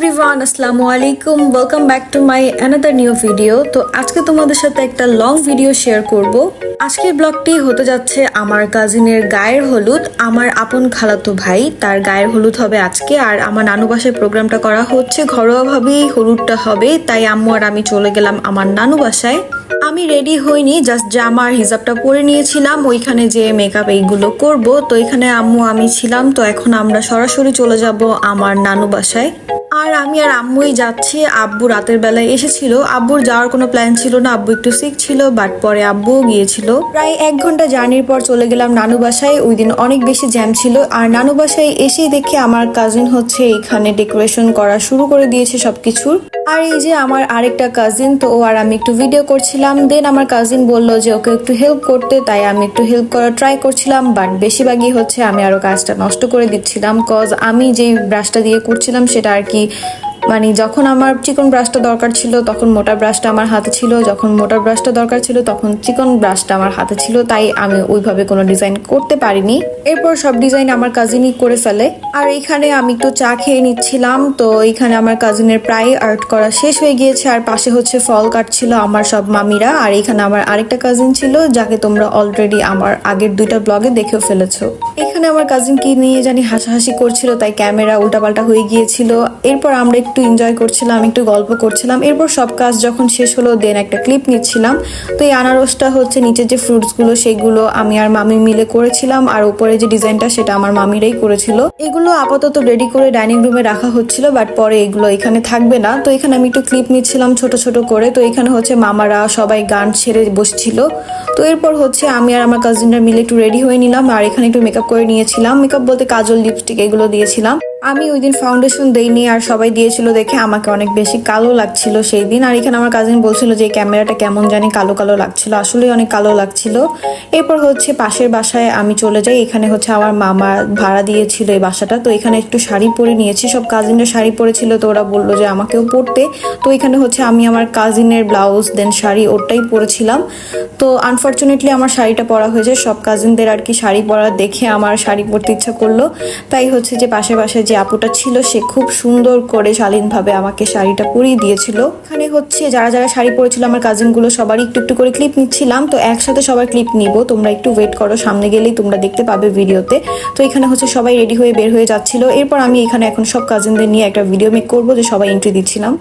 Everyone আসসালামু আলাইকুম। Welcome back to my another new video তো আজকে তোমাদের সাথে একটা লং ভিডিও শেয়ার করব। আজকের ব্লগটি হতে যাচ্ছে আমার কাজিনের গায়ের হলুদ, আমার আপন খালাতো ভাই। তার গায়ের হলুদ হবে আজকে, আর আমার নানু বাসায় প্রোগ্রামটা করা হচ্ছে। ঘরোয়াভাবেই হলুদটা হবে, তাই আম্মু আর আমি চলে গেলাম আমার নানু বাসায়। আমি রেডি হইনি জাস্ট জামা আর হিজাবটা পরে নিয়েছিলাম, ওইখানে যে মেকআপ এইগুলো করব। তো এখানে আম্মু, আমি ছিলাম, তো এখন আমরা সরাসরি চলে যাব আমার নানু বাসায়। আর আমি আর আম্মুই যাচ্ছি। আব্বু রাতের বেলায় এসেছিল। আব্বুর যাওয়ার কোনো প্ল্যান ছিল না। আব্বু একটু সিক ছিল বাট পরে আব্বুও গিয়েছিল। প্রায় এক ঘণ্টা জার্নির পর চলে গেলাম নানু বাসায়। ওই দিন অনেক বেশি জ্যাম ছিল। আর নানু বাসায় এসেই দেখে আমার কাজিন হচ্ছে এখানে ডেকোরেশন করা শুরু করে দিয়েছে সবকিছুর আর এই যে আমার আরেকটা কাজিন তো ও আর আমি একটু ভিডিও করছিলাম। দেন আমার কাজিন বলল যে ওকে একটু হেল্প করতে। তাই আমি একটু হেল্প করার ট্রাই করছিলাম বাট বেশিরভাগই হচ্ছে আমি আরও কাজটা নষ্ট করে দিচ্ছিলাম। কজ আমি যেই ব্রাশটা দিয়ে করছিলাম, সেটা আর কি থেকে মানে যখন আমার চিকন ব্রাশটা দরকার ছিল, তখন মোটা ব্রাশটা আমার হাতে ছিল। যখন মোটা ব্রাশটা দরকার ছিল, তখন চিকন ব্রাশটা আমার হাতে ছিল। তাই আমি ওইভাবে কোনো ডিজাইন করতে পারিনি। এরপর সব ডিজাইন আমার কাজিনই করে ফেলে। আর এখানে আমি একটু চা খেয়ে নিচ্ছিলাম। তো এইখানে আমার কাজিনের প্রায় আর্ট করা শেষ হয়ে গিয়েছে। আর পাশে হচ্ছে ফল কাটছিল আমার সব মামিরা। আর এখানে আমার আরেকটা কাজিন ছিল, যাকে তোমরা অলরেডি আমার আগের দুইটা ব্লগে দেখেও ফেলেছো। এখানে আমার কাজিন কি নিয়ে জানি হাসাহাসি করছিল, তাই ক্যামেরা উল্টাপাল্টা হয়ে গিয়েছিল। এরপর আমরা একটু এনজয় করছিলাম একটু গল্প করছিলাম। এরপর সব কাজ যখন শেষ হলো দেন একটা ক্লিপ নিচ্ছিলাম। তো এই আনারসটা হচ্ছে নিচের যে ফ্রুটসগুলো সেগুলো আমি আর মামি মিলে করেছিলাম। আর উপরে যে ডিজাইনটা সেটা আমার মামিরাই করেছিল। এগুলো আপাতত রেডি করে ডাইনিং রুমে রাখা হচ্ছিল বাট পরে এগুলো এখানে থাকবে না। তো এখানে আমি একটু ক্লিপ নিচ্ছিলাম ছোট ছোট করে। তো এখানে হচ্ছে মামারা সবাই গান ছেড়ে বসছিল। তো এরপর হচ্ছে আমি আর আমার কাজিনরা মিলে একটু রেডি হয়ে নিলাম। আর এখানে একটু মেকআপ করে নিয়েছিলাম। মেকআপ বলতে কাজল লিপস্টিক এগুলো দিয়েছিলাম। আমি ওই দিন ফাউন্ডেশন দেইনি আর সবাই দিয়েছিল দেখে আমাকে অনেক বেশি কালো লাগছিল সেই দিন। আর এখানে আমার কাজিন বলছিল যে ক্যামেরাটা কেমন জানি কালো কালো লাগছিল। আসলে অনেক কালো লাগছিল। এরপর হচ্ছে পাশের বাসায় আমি চলে যাই। এখানে হচ্ছে আমার মামা ভাড়া দিয়েছিল এই বাসাটা। তো এখানে একটু শাড়ি পরে নিয়েছি। সব কাজিনরা শাড়ি পরেছিল তো ওরা বলল যে, আমাকেও পরতে। তো এখানে হচ্ছে আমি আমার কাজিনের ব্লাউজ দেন শাড়ি ওটাই পরেছিলাম। তো আনফর্চুনেটলি আমার শাড়িটা পরা হয়েছে সব কাজিনদের আর কি শাড়ি পরা দেখে আমার শাড়ি পরতে ইচ্ছা করল। তাই হচ্ছে যে পাশে পাশে যে আপুটা ছিল, সে খুব সুন্দর করে শালীনভাবে আমাকে শাড়িটা পরিয়ে দিয়েছিল। এখানে হচ্ছে যারা যারা শাড়ি পরেছিল, আমার কাজিনগুলো সবারই একটু একটু করে ক্লিপ নিচ্ছিলাম। তো একসাথে সবার ক্লিপ নিব। তোমরা একটু ওয়েট করো, সামনে গেলেই তোমরা দেখতে পাবে ভিডিওতে তো এখানে হচ্ছে সবাই রেডি হয়ে বের হয়ে যাচ্ছিল। এরপর আমি এখানে এখন সব কাজিনদের নিয়ে একটা ভিডিও মেক করব, যে সবাই এন্ট্রি দিচ্ছিলাম।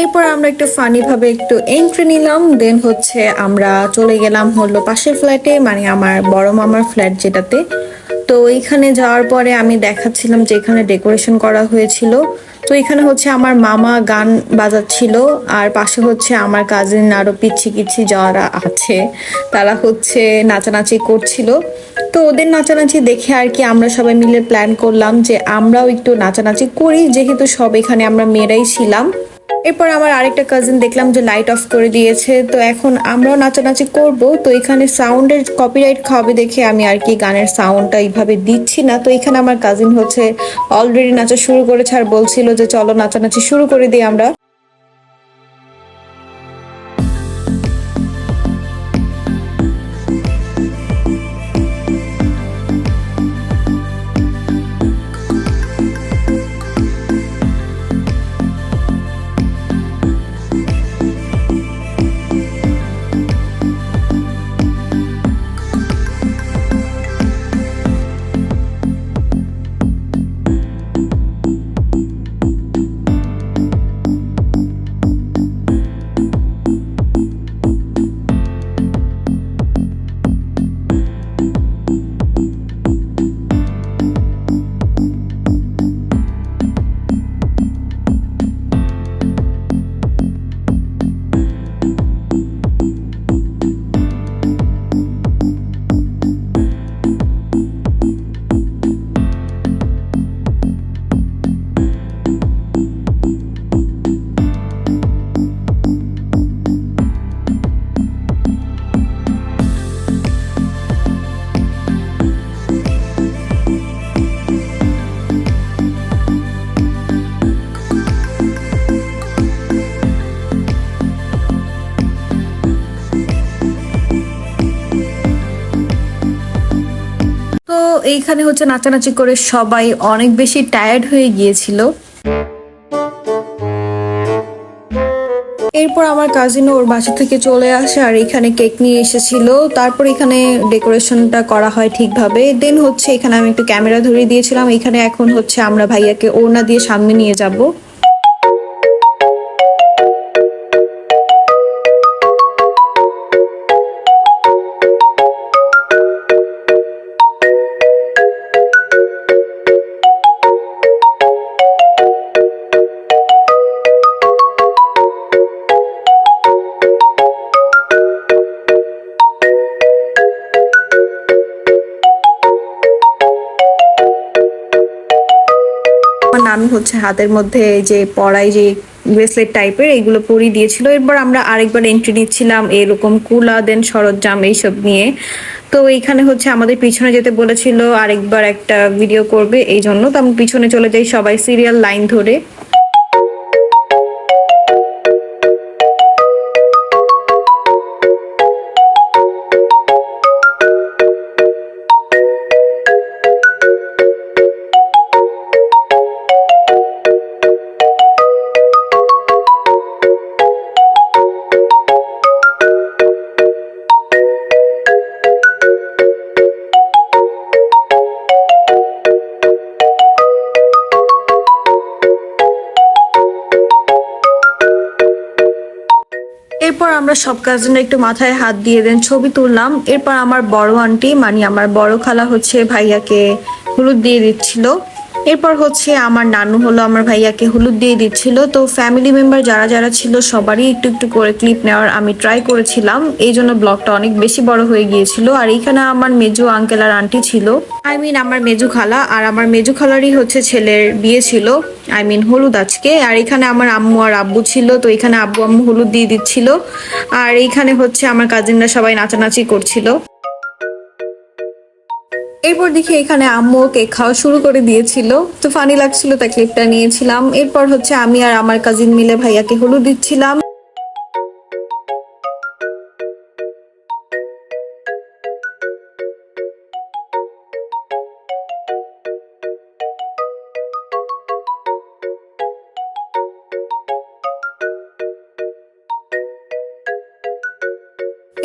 এরপর আমরা একটু ফানি ভাবে একটু এন্ট্রি নিলাম দেন হচ্ছে আমরা চলে গেলাম হলো পাশের ফ্ল্যাটে মানে আমার বড় মামার ফ্ল্যাট যেটাতে। তো এইখানে যাওয়ার পরে আমি দেখাচ্ছিলাম যে এখানে ডেকোরেশন করা হয়েছিল। তো এখানে হচ্ছে আমার মামা গান বাজাচ্ছিল, আর পাশে হচ্ছে আমার কাজিন আরও পিচ্ছি কিচ্ছি যারা আছে, তারা হচ্ছে নাচানাচি করছিল। তো ওদের নাচানাচি দেখে আর কি আমরা সবাই মিলে প্ল্যান করলাম যে আমরাও একটু নাচানাচি করি, যেহেতু সব এখানে আমরা মেয়েরাই ছিলাম। এরপর আমার আরেকটা কাজিন দেখলাম যে লাইট অফ করে দিয়েছে, তো এখন আমরাও নাচানাচি করব। তো এখানে সাউন্ডের কপিরাইট খাবে দেখে আমি আর কি গানের সাউন্ডটা এইভাবে দিচ্ছি না। তো এখানে আমার কাজিন হচ্ছে অলরেডি নাচা শুরু করেছে আর বলছিল যে চলো নাচানাচি শুরু করে দিই আমরা। এইখানে হচ্ছে নাচানাচি করে সবাই অনেক বেশি টায়ার্ড হয়ে গিয়েছিল। এরপর আমার কাজিনও ওর বাসা থেকে চলে আসে আর এখানে কেক নিয়ে এসেছিল। তারপর এখানে ডেকোরেশনটা করা হয় ঠিকভাবে। দেন হচ্ছে এখানে আমি একটু ক্যামেরা ধরিয়ে দিয়েছিলাম। এখানে এখন হচ্ছে আমরা ভাইয়াকে ওড়না দিয়ে সামনে নিয়ে যাব। হচ্ছে হাতের মধ্যে যে পড়াই যে ব্রেসলেট টাইপের এগুলো পরিয়ে দিয়েছিল। এরপর আমরা আরেকবার এন্ট্রি নিচ্ছিলাম এরকম কুলা দেন সরঞ্জাম এইসব নিয়ে। তো এইখানে হচ্ছে আমাদের পিছনে যেতে বলেছিল, আরেকবার একটা ভিডিও করবে এই জন্য তো আমি পিছনে চলে যাই সবাই সিরিয়াল লাইন ধরে। এরপর আমরা সব কাজিনরা একটু মাথায় হাত দিয়ে দেন, ছবি তুললাম। এরপর আমার বড় আন্টি মানে আমার বড় খালা হচ্ছে ভাইয়াকে হলুদ দিয়ে দিচ্ছিল। এরপর হচ্ছে আমার নানু হলো আমার ভাইয়াকে হলুদ দিয়ে দিচ্ছিল। তো ফ্যামিলি মেম্বার যারা যারা ছিল সবারই একটু একটু করে ক্লিপ নেওয়ার আমি ট্রাই করেছিলাম। এই জন্য ব্লগটা অনেক বেশি বড় হয়ে গিয়েছিল। আর এইখানে আমার মেজু আঙ্কেল আর আন্টি ছিল। আই মিন আমার মেজু খালা আর আমার মেজু খালারই হচ্ছে ছেলের বিয়ে ছিল। আই মিন হলুদ আজকে। আর এখানে আমার আম্মু আর আব্বু ছিল। তো এখানে আব্বু আম্মু হলুদ দিয়ে দিচ্ছিল। আর এইখানে হচ্ছে আমার কাজিনরা সবাই নাচানাচি করছিল। এরপর দেখি এখানে আম্মু কেক খাওয়া শুরু করে দিয়েছিল। তো ফানি লাগছিল, তাই ক্লিপটা নিয়েছিলাম। এরপর হচ্ছে আমি আর আমার কাজিন মিলে ভাইয়াকে হলুদ দিচ্ছিলাম।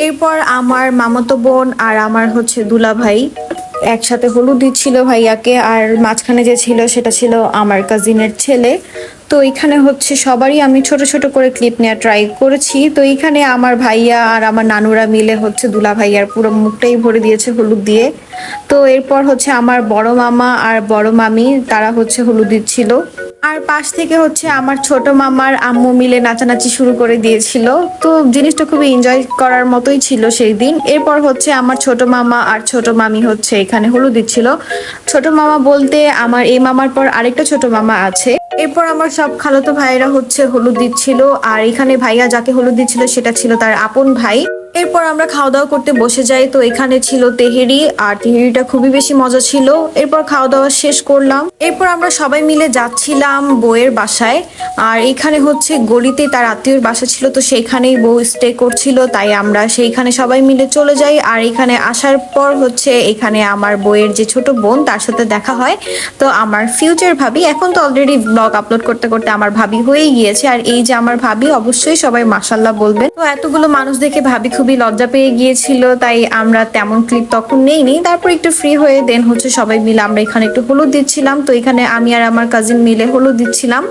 এরপর আমার মামাতো বোন আর আমার হচ্ছে দুলা ভাই একসাথে হলুদ দিচ্ছিল ভাইয়াকে, আর মাঝখানে যে ছিল সেটা ছিল আমার কাজিনের ছেলে। তো এখানে হচ্ছে সবারই আমি ছোট ছোট করে ক্লিপ নেওয়া ট্রাই করেছি। তো এখানে আমার ভাইয়া আর আমার নানুরা মিলে হচ্ছে দুলা ভাইয়ার পুরো মুখটাই ভরে দিয়েছে হলুদ দিয়ে। তো এরপর হচ্ছে আমার বড় মামা আর বড় মামি, তারা হচ্ছে হলুদ দিচ্ছিল। আর পাশ থেকে হচ্ছে আমার ছোট মামার আম্মু মিলে নাচানাচি শুরু করে দিয়েছিল। তো জিনিসটা খুবই এনজয় করার মতোই ছিল সেই দিন। এরপর হচ্ছে আমার ছোট মামা আর ছোট মামি হচ্ছে এখানে হলুদ দিচ্ছিল। ছোট মামা বলতে আমার এই মামার পর আরেকটা ছোট মামা আছে। এরপর আমার সব খালাতো ভাইয়েরা হচ্ছে হলুদ দিচ্ছিল। আর এখানে ভাইয়া যাকে হলুদ দিচ্ছিল সেটা ছিল তার আপন ভাই। এরপর আমরা খাওয়া দাওয়া করতে বসে যাই। তো এখানে ছিল তেহেরি, আর তেহেরিটা খুবই বেশি মজা ছিল। এরপর খাওয়া দাওয়া শেষ করলাম। এরপর আমরা সবাই মিলে যাচ্ছিলাম বউয়ের বাসায়। আর এখানে হচ্ছে গলিতে তার আত্মীয়র বাসা ছিল, তো সেইখানেই বউ স্টে করছিল। তাই আমরা সেইখানে সবাই মিলে চলে যাই। আর এখানে আসার পর হচ্ছে এখানে আমার বউয়ের যে ছোট বোন, তার সাথে দেখা হয়। তো আমার ফিউচার ভাবি, এখন তো অলরেডি ব্লগ আপলোড করতে করতে আমার ভাবি হয়েই গিয়েছে। আর এই যে আমার ভাবি, অবশ্যই সবাই মাসাল্লাহ বলবেন। তো এতগুলো মানুষ দেখে ভাবি খুবই লজ্জা পেয়ে গিয়েছিল, তাই আমরা তেমন ক্লিপ তখন নেইনি। তারপর একটু ফ্রি হয়ে দেন হচ্ছে সবাই মিলে আমরা এখানে একটু হলুদ দিচ্ছিলাম। তো এখানে আমি আর আমার কাজিন মিলে হলুদ দিচ্ছিলাম।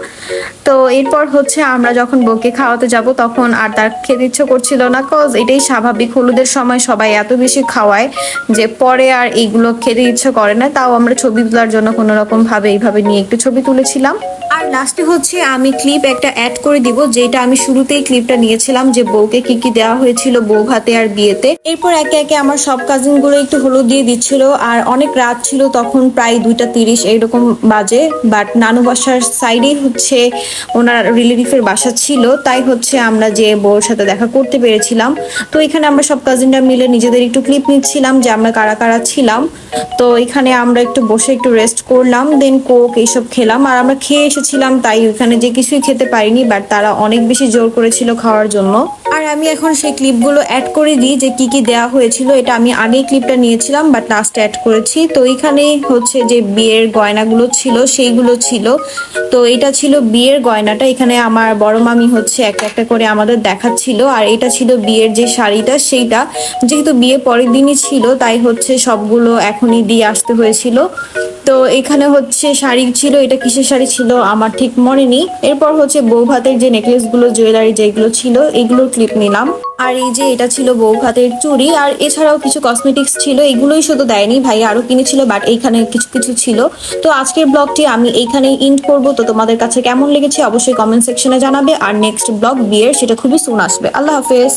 তো এরপর হচ্ছে আমরা যখন বউকে খাওয়াতে যাব, তখন আর তার খেতে ইচ্ছে করছিল না। কজ এটাই স্বাভাবিক, হলুদের সময় সবাই এত বেশি খাওয়ায় যে পরে আর এইগুলো খেতে ইচ্ছে করে না। তাও আমরা ছবি তোলার জন্য কোনো রকম ভাবে এইভাবে নিয়ে একটু ছবি তুলেছিলাম। আর লাস্টে হচ্ছে আমি ক্লিপ একটা অ্যাড করে দিব, যেটা আমি শুরুতেই ক্লিপটা নিয়েছিলাম যে বউকে কি কি দেওয়া হয়েছিল বউ ভাতে আর বিয়েতে। এরপর একে একে আমার সব কাজিনগুলো একটু হলুদ দিয়ে দিচ্ছিল, আর অনেক রাত ছিল, তখন প্রায় দুইটা তিরিশ এইরকম বাজে। বাট নানু বাসার সাইডেই হচ্ছে ওনার রিলেটিভের বাসা ছিল, তাই হচ্ছে আমরা যে বউর সাথে দেখা করতে পেরেছিলাম। তো এখানে আমরা সব কাজিনরা মিলে নিজেদের একটু ক্লিপ নিচ্ছিলাম যে আমরা কারা কারা ছিলাম। তো এখানে আমরা একটু বসে একটু রেস্ট করলাম দেন কোক এইসব খেলাম, আর আমরা খেয়ে এসেছিলাম তাই ওখানে যে কিছুই খেতে পারিনি বাট তারা অনেক বেশি জোর করেছিল খাওয়ার জন্য। আর আমি এখন সেই ক্লিপগুলো অ্যাড করে দিই যে কি কি দেওয়া হয়েছিল, এটা আমি আগেই ক্লিপটা নিয়েছিলাম বাট লাস্টে অ্যাড করেছি। তো এখানে হচ্ছে যে বিয়ের গয়নাগুলো ছিল, সেইগুলো ছিল। তো এটা ছিল বিয়ের গয়নাটা, এখানে আমার বড় মামি হচ্ছে একটা একটা করে আমাদের দেখাচ্ছিল, আর এটা ছিল বিয়ের যে শাড়িটা, সেইটা। যেহেতু বিয়ে পরের দিনই ছিল, তাই হচ্ছে সবগুলো এখনই দিয়ে আসতে হয়েছিল। তো এখানে হচ্ছে শাড়ি ছিল, এটা কিসের শাড়ি ছিল, আমার ঠিক মনে নেই এরপর হচ্ছে বউ ভাতের যে নেকলেসগুলো, জুয়েলারি যেগুলো ছিল, এগুলোর ক্লিপ নিলাম। আর এই যে এটা ছিল বউ ভাতের চুড়ি, আর এছাড়াও কিছু কসমেটিক্স ছিল, এগুলোই শুধু দেয়নি ভাই, আরও কিনেছিল বাট এইখানে কিছু কিছু ছিল। তো আজকের ব্লগটি আমি এইখানেই ইন্ড করব। তো তোমাদের কাছে কেমন লেগেছে অবশ্যই কমেন্ট সেকশনে জানাবে। আর নেক্সট ব্লগ বিয়ের, সেটা খুবই সুন আসবে। আল্লাহ হাফেজ।